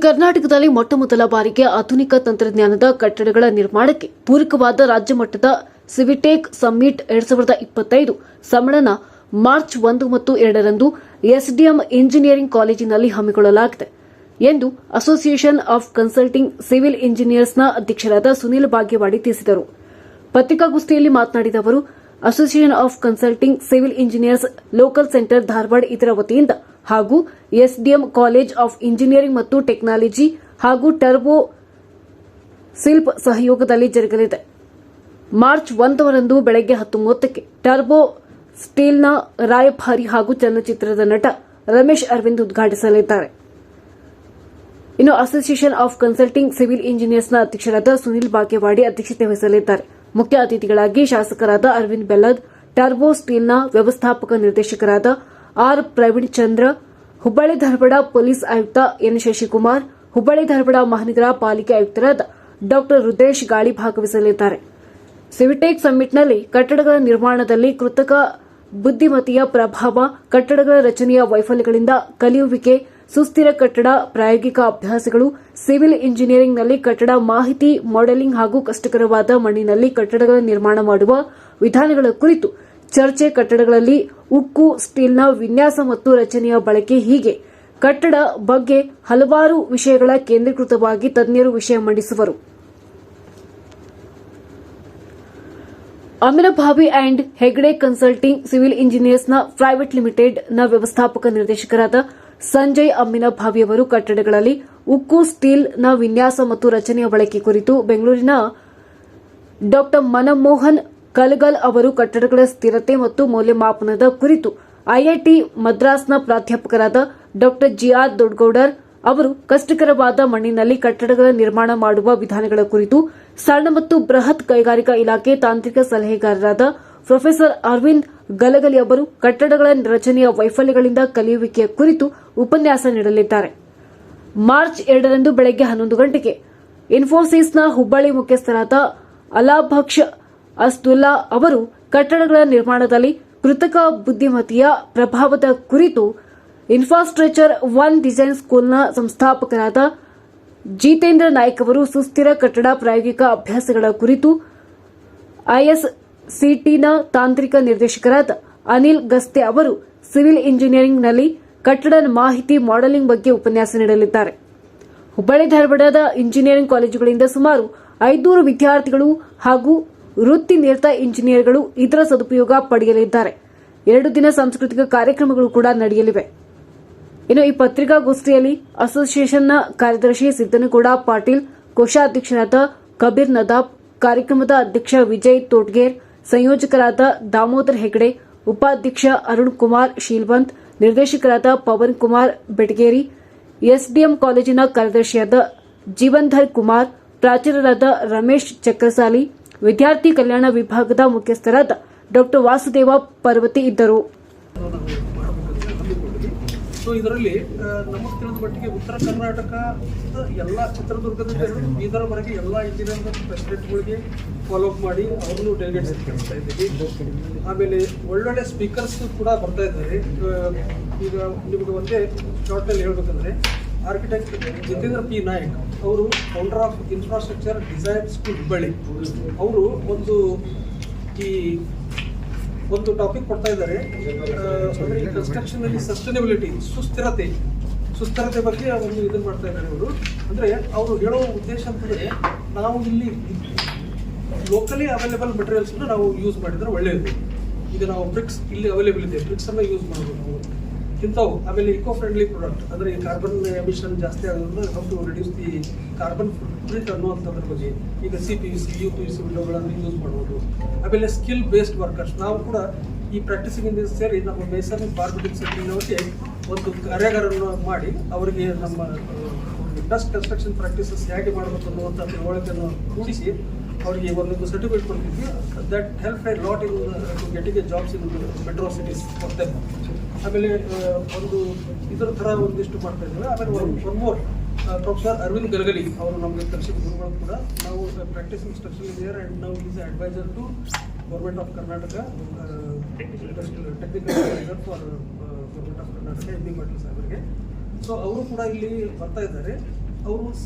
ಕರ್ನಾಟಕದಲ್ಲಿ ಮೊಟ್ಟ ಮೊದಲ ಬಾರಿಗೆ ಆಧುನಿಕ ತಂತ್ರಜ್ಞಾನದ ಕಟ್ಟಡಗಳ ನಿರ್ಮಾಣಕ್ಕೆ ಪೂರಕವಾದ ರಾಜ್ಯ ಮಟ್ಟದ ಸಿವಿಟೇಕ್ ಸಮ್ಮಿಟ್ ಎರಡ್ ಸಾವಿರದ ಇಪ್ಪತ್ತೈದು ಸಮ್ಮೇಳನ ಮಾರ್ಚ್ ಒಂದು ಮತ್ತು ಎರಡರಂದು ಎಸ್ಡಿಎಂ ಇಂಜಿನಿಯರಿಂಗ್ ಕಾಲೇಜಿನಲ್ಲಿ ಹಮ್ಮಿಕೊಳ್ಳಲಾಗಿದೆ ಎಂದು ಅಸೋಸಿಯೇಷನ್ ಆಫ್ ಕನ್ಸಲ್ಟಿಂಗ್ ಸಿವಿಲ್ ಇಂಜಿನಿಯರ್ಸ್ನ ಅಧ್ಯಕ್ಷರಾದ ಸುನೀಲ್ ಭಾಗ್ಯವಾಡಿ ತಿಳಿಸಿದರು. ಪತ್ರಿಕಾಗೋಷ್ಠಿಯಲ್ಲಿ ಮಾತನಾಡಿದ ಅವರು association of consulting civil engineers local centre Dharwad ಇದರ ವತಿಯಿಂದ ಹಾಗೂ ಎಸ್ಡಿಎಂ ಕಾಲೇಜ್ ಆಫ್ ಇಂಜಿನಿಯರಿಂಗ್ ಮತ್ತು ಟೆಕ್ನಾಲಜಿ ಹಾಗೂ ಟರ್ಬೋ ಸಿಲ್ಪ್ ಸಹಯೋಗದಲ್ಲಿ ಜರುಗಲಿದೆ. ಮಾರ್ಚ್ ಒಂದರಂದು ಬೆಳಗ್ಗೆ ಹತ್ತು ಮೂವತ್ತಕ್ಕೆ ಟರ್ಬೋ ಸ್ಟೀಲ್ನ ರಾಯಭಾರಿ ಹಾಗೂ ಚಲನಚಿತ್ರದ ನಟ ರಮೇಶ್ ಅರವಿಂದ್ ಉದ್ಘಾಟಿಸಲಿದ್ದಾರೆ. ಇನ್ನು ಅಸೋಸಿಯೇಷನ್ ಆಫ್ ಕನ್ಸಲ್ಟಿಂಗ್ ಸಿವಿಲ್ ಇಂಜಿನಿಯರ್ಸ್ನ ಅಧ್ಯಕ್ಷರಾದ ಸುನಿಲ್ ಬಾಗೇವಾಡಿ ಅಧ್ಯಕ್ಷತೆ ವಹಿಸಲಿದ್ದಾರೆ. ಮುಖ್ಯ ಅತಿಥಿಗಳಾಗಿ ಶಾಸಕರಾದ ಅರವಿಂದ್ ಬೆಲ್ಲದ್, ಟರ್ಬೋ ಸ್ಟೀಲ್ನ ವ್ಯವಸ್ಥಾಪಕ ನಿರ್ದೇಶಕರಾದ ಆರ್ ಪ್ರವೀಣ್ ಚಂದ್ರ, ಹುಬ್ಬಳ್ಳಿ ಧಾರವಾಡ ಪೊಲೀಸ್ ಆಯುಕ್ತ ಎನ್ ಶಶಿಕುಮಾರ್, ಹುಬ್ಬಳ್ಳಿ ಧಾರವಾಡ ಮಹಾನಗರ ಪಾಲಿಕೆ ಆಯುಕ್ತರಾದ ಡಾ ರುದ್ರೇಶ್ ಗಾಳಿ ಭಾಗವಹಿಸಲಿದ್ದಾರೆ. ಸಿವಿಟೆಕ್ ಸಮ್ಮಿಟ್ನಲ್ಲಿ ಕಟ್ಟಡಗಳ ನಿರ್ಮಾಣದಲ್ಲಿ ಕೃತಕ ಬುದ್ದಿಮತೆಯ ಪ್ರಭಾವ, ಕಟ್ಟಡಗಳ ರಚನೆಯ ವೈಫಲ್ಯಗಳಿಂದ ಕಲಿಯುವಿಕೆ, ಸುಸ್ಥಿರ ಕಟ್ಟಡ, ಪ್ರಾಯೋಗಿಕ ಅಭ್ಯಾಸಗಳು, ಸಿವಿಲ್ ಇಂಜಿನಿಯರಿಂಗ್ನಲ್ಲಿ ಕಟ್ಟಡ ಮಾಹಿತಿ ಮಾಡೆಲಿಂಗ್ ಹಾಗೂ ಕಷ್ಟಕರವಾದ ಮಣ್ಣಿನಲ್ಲಿ ಕಟ್ಟಡಗಳ ನಿರ್ಮಾಣ ಮಾಡುವ ವಿಧಾನಗಳ ಕುರಿತು ಚರ್ಚೆ ಕಟ್ಟಡಗಳಲ್ಲಿ ಉಕ್ಕು, ಸ್ಟೀಲ್ನ ವಿನ್ಯಾಸ ಮತ್ತು ರಚನೆಯ ಬಳಕೆ ಹೀಗೆ. ಕಟ್ಟಡ ಬಗ್ಗೆ ಹಲವಾರು ವಿಷಯಗಳ ಕೇಂದ್ರೀಕೃತವಾಗಿ ತಜ್ಞರು ವಿಷಯ ಮಂಡಿಸುವರು. Aminbhavi and Hegde consulting civil ಇಂಜಿನಿಯರ್ಸ್ನ private ಲಿಮಿಟೆಡ್ನ ವ್ಯವಸ್ಥಾಪಕ ನಿರ್ದೇಶಕರಾದ ಸಂಜಯ್ ಅಮ್ಮಿನಭಾವಿ ಅವರು ಕಟ್ಟಡಗಳಲ್ಲಿ ಉಕ್ಕು, ಸ್ಟೀಲ್ನ ವಿನ್ಯಾಸ ಮತ್ತು ರಚನೆಯ ಬಳಕೆ ಕುರಿತು ಬೆಂಗಳೂರಿನ ಡಾ ಮನಮೋಹನ್ ಕಲಗಲ್ ಅವರು ಕಟ್ಟಡಗಳ ಸ್ಥಿರತೆ ಮತ್ತು ಮೌಲ್ಯಮಾಪನದ ಕುರಿತು ಐಐಟಿ ಮದ್ರಾಸ್ನ ಪ್ರಾಧ್ಯಾಪಕರಾದ ಡಾಕ್ಟರ್ ಜಿಆರ್ ದೊಡ್ಗೌಡರ್ ಅವರು ಕಷ್ಟಕರವಾದ ಮಣ್ಣಿನಲ್ಲಿ ಕಟ್ಟಡಗಳ ನಿರ್ಮಾಣ ಮಾಡುವ ವಿಧಾನಗಳ ಕುರಿತು ಸಣ್ಣ ಮತ್ತು ಬೃಹತ್ ಕೈಗಾರಿಕಾ ಇಲಾಖೆ ತಾಂತ್ರಿಕ ಸಲಹೆಗಾರರಾದ ಪ್ರೊಫೆಸರ್ ಅರವಿಂದ್ ಗಲಗಲಿ ಅವರು ಕಟ್ಟಡಗಳ ರಚನೆಯ ವೈಫಲ್ಯಗಳಿಂದ ಕಲಿಯುವಿಕೆಯ ಕುರಿತು ಉಪನ್ಯಾಸ ನೀಡಲಿದ್ದಾರೆ. ಮಾರ್ಚ್ ಎರಡರಂದು ಬೆಳಗ್ಗೆ ಹನ್ನೊಂದು ಗಂಟೆಗೆ ಇನ್ಫೋಸಿಸ್ನ ಹುಬ್ಬಳ್ಳಿ ಮುಖ್ಯಸ್ಥರಾದ ಅಲಾಭಕ್ಷ ಅಸ್ತುಲ್ಲಾ ಅವರು ಕಟ್ಟಡಗಳ ನಿರ್ಮಾಣದಲ್ಲಿ ಕೃತಕ ಬುದ್ಧಿಮತಿಯ ಪ್ರಭಾವದ ಕುರಿತು ಇನ್ಫ್ರಾಸ್ಟ್ರಕ್ಚರ್ ಒನ್ ಡಿಸೈನ್ ಸ್ಕೂಲ್ನ ಸಂಸ್ಥಾಪಕರಾದ ಜಿತೇಂದ್ರ ನಾಯ್ಕ್ ಅವರು ಸುಸ್ಥಿರ ಕಟ್ಟಡ ಪ್ರಾಯೋಗಿಕ ಅಭ್ಯಾಸಗಳ ಕುರಿತು ಐಎಸ್ಸಿಟಿನ ತಾಂತ್ರಿಕ ನಿರ್ದೇಶಕರಾದ ಅನಿಲ್ ಗಸ್ತೆ ಅವರು ಸಿವಿಲ್ ಇಂಜಿನಿಯರಿಂಗ್ನಲ್ಲಿ ಕಟ್ಟಡ ಮಾಹಿತಿ ಮಾಡೆಲಿಂಗ್ ಬಗ್ಗೆ ಉಪನ್ಯಾಸ ನೀಡಲಿದ್ದಾರೆ. ಹುಬ್ಬಳ್ಳಿ ಧಾರವಾಡದ ಇಂಜಿನಿಯರಿಂಗ್ ಕಾಲೇಜುಗಳಿಂದ ಸುಮಾರು ಐದುನೂರು ವಿದ್ಯಾರ್ಥಿಗಳು ಹಾಗೂ ವೃತ್ತಿ ನಿರತ ಇಂಜಿನಿಯರ್ಗಳು ಇದರ ಸದುಪಯೋಗ ಪಡೆಯಲಿದ್ದಾರೆ. ಎರಡು ದಿನ ಸಾಂಸ್ಕೃತಿಕ ಕಾರ್ಯಕ್ರಮಗಳು ಕೂಡ ನಡೆಯಲಿವೆ. ಇನ್ನು ಈ ಪತ್ರಿಕಾಗೋಷ್ಠಿಯಲ್ಲಿ ಅಸೋಸಿಯೇಷನ್ನ ಕಾರ್ಯದರ್ಶಿ ಸಿದ್ದನಗೌಡ ಪಾಟೀಲ್, ಕೋಶಾಧ್ಯಕ್ಷರಾದ ಕಬೀರ್ ನದಾಬ್, ಕಾರ್ಯಕ್ರಮದ ಅಧ್ಯಕ್ಷ ವಿಜಯ್ ತೋಟ್ಗೇರ್, ಸಂಯೋಜಕರಾದ ದಾಮೋದರ್ ಹೆಗಡೆ, ಉಪಾಧ್ಯಕ್ಷ ಅರುಣ್ ಕುಮಾರ್ ಶೀಲ್ವಂತ್, ನಿರ್ದೇಶಕರಾದ ಪವನ್ ಕುಮಾರ್ ಬೆಟಗೇರಿ, ಎಸ್ಡಿಎಂ ಕಾಲೇಜಿನ ಕಾರ್ಯದರ್ಶಿಯಾದ ಜೀವನ್ಧರ್ ಕುಮಾರ್, ಪ್ರಾಚಾರ್ಯರಾದ ರಮೇಶ್ ಚಕ್ರಸಾಲಿ ವಿದ್ಯಾರ್ಥಿ ಕಲ್ಯಾಣ ವಿಭಾಗದ ಮುಖ್ಯಸ್ಥರಾದ ಡಾಕ್ಟರ್ ವಾಸುದೇವ ಪರ್ವತಿ ಇದ್ದರು. ಸೊ ಇದರಲ್ಲಿ ನಮಗೆ ತಿಳಿದ ಮಟ್ಟಿಗೆ ಉತ್ತರ ಕರ್ನಾಟಕ, ಎಲ್ಲ ಚಿತ್ರದುರ್ಗದಿಂದ ಬೀದರ್ವರೆಗೆ ಎಲ್ಲ ಇಂಜಿನಿಯರಿಂಗ್ ಪ್ರೆಸಿಡೆಂಟ್ಗಳಿಗೆ ಫಾಲೋ ಅಪ್ ಮಾಡಿ ಅವ್ರನ್ನೂ ಡೆಲಿಗೇಟ್ಸ್ ಕೇಳ್ತಾ ಇದ್ದೀವಿ. ಆಮೇಲೆ ಒಳ್ಳೊಳ್ಳೆ ಸ್ಪೀಕರ್ಸ್ ಕೂಡ ಬರ್ತಾ ಇದ್ದಾರೆ. ಈಗ ನಿಮಗೆ ಒಂದೇ ಶಾರ್ಟಲ್ಲಿ ಹೇಳ್ಬೇಕಂದ್ರೆ ಆರ್ಕಿಟೆಕ್ಟ್ ಜಿತೇಂದ್ರ ಪಿ. ನಾಯಕ್ ಅವರು founder of infrastructure designs to Hubballi. ಅವರು ಒಂದು ಈ ಒಂದು ಟಾಪಿಕ್ ಕೊಡ್ತಾ ಇದ್ದಾರೆ. ಕನ್ಸ್ಟ್ರಕ್ಷನ್ ಅಲ್ಲಿ ಸಸ್ಟೈನಬಿಲಿಟಿ ಸುಸ್ಥಿರತೆ ಸುಸ್ಥಿರತೆ ಬಗ್ಗೆ ಒಂದು ಇದನ್ನ ಮಾಡ್ತಾ ಇದ್ದಾರೆ ಅವರು. ಅಂದ್ರೆ ಅವರು ಹೇಳೋ ಉದ್ದೇಶ ಅಂತಂದ್ರೆ ನಾವು ಇಲ್ಲಿ ಲೋಕಲಿ ಅವೈಲೇಬಲ್ ಮೆಟೀರಿಯಲ್ಸ್ ನಾವು ಯೂಸ್ ಮಾಡಿದ್ರೆ ಒಳ್ಳೆಯದು ಈಗ ನಾವು ಬ್ರಿಕ್ಸ್ ಇಲ್ಲಿ ಅವೈಲೇಬಲ್ ಇದೆ. ಬ್ರಿಕ್ಸ್ ಅನ್ನ ಯೂಸ್ ಮಾಡಬಹುದು ನಾವು. ಇಂಥವು ಆಮೇಲೆ ಇಕೋ ಫ್ರೆಂಡ್ಲಿ ಪ್ರಾಡಕ್ಟ್ ಅಂದರೆ ಈ ಕಾರ್ಬನ್ ಎಮಿಷನ್ ಜಾಸ್ತಿ ಆಗೋದ್ರಿಂದ how to reduce the carbon footprint ಅನ್ನುವಂಥದ್ರ ಬಗ್ಗೆ. ಈಗ C P U C U P U C ವಿಂಡೋಗಳನ್ನು use ಮಾಡ್ಬೋದು. ಆಮೇಲೆ ಸ್ಕಿಲ್ ಬೇಸ್ಡ್ ವರ್ಕರ್ಸ್ ನಾವು ಕೂಡ ಈ ಪ್ರಾಕ್ಟೀಸಿಂಗ್ ಸೇರಿ ನಮ್ಮ ಮೈಸೂರಿನ ಬಾರ್ಬಿಟಿಂಗ್ ಸೆಕ್ಟರ್ನವರಿಗೆ ಒಂದು ಕಾರ್ಯಾಗಾರವನ್ನು ಮಾಡಿ ಅವರಿಗೆ ನಮ್ಮ ಬೆಸ್ಟ್ ಕನ್ಸ್ಟ್ರಕ್ಷನ್ ಪ್ರಾಕ್ಟೀಸಸ್ ಹೇಗೆ ಮಾಡಬೇಕು ಅನ್ನುವಂಥ ತಿಳುವಳಿಕೆಯನ್ನು ಕೂಡಿಸಿ ಅವರಿಗೆ ಒಂದೊಂದು ಸರ್ಟಿಫಿಕೇಟ್ ಕೊಡ್ತಿದ್ವಿ that help a lot in getting a jobs in metro cities ಕೊಡ್ತೇವೆ ಆಮೇಲೆ ಒಂದು ಇದರ ಥರ ಒಂದಿಷ್ಟು ಮಾಡ್ತಾ ಇದ್ದೇವೆ. ಆಮೇಲೆ one more professor Arvind Galagali ಅವರು ನಮಗೆ ಕಲಿಸಿದ ಗುರುಗಳು ಕೂಡ ನಾವು ಪ್ರಾಕ್ಟೀಸ್ ಇನ್ಸ್ಟ್ರಕ್ಷನ್ ಇದೆಯರ್ ಆ್ಯಂಡ್ ನಾವು is adviser to government of Karnataka technical adviser for government of Karnataka M B Patil ಸಾಹೇಬರಿಗೆ. ಸೊ ಅವರು ಕೂಡ ಇಲ್ಲಿ ಬರ್ತಾ ಇದ್ದಾರೆ. ಅವರು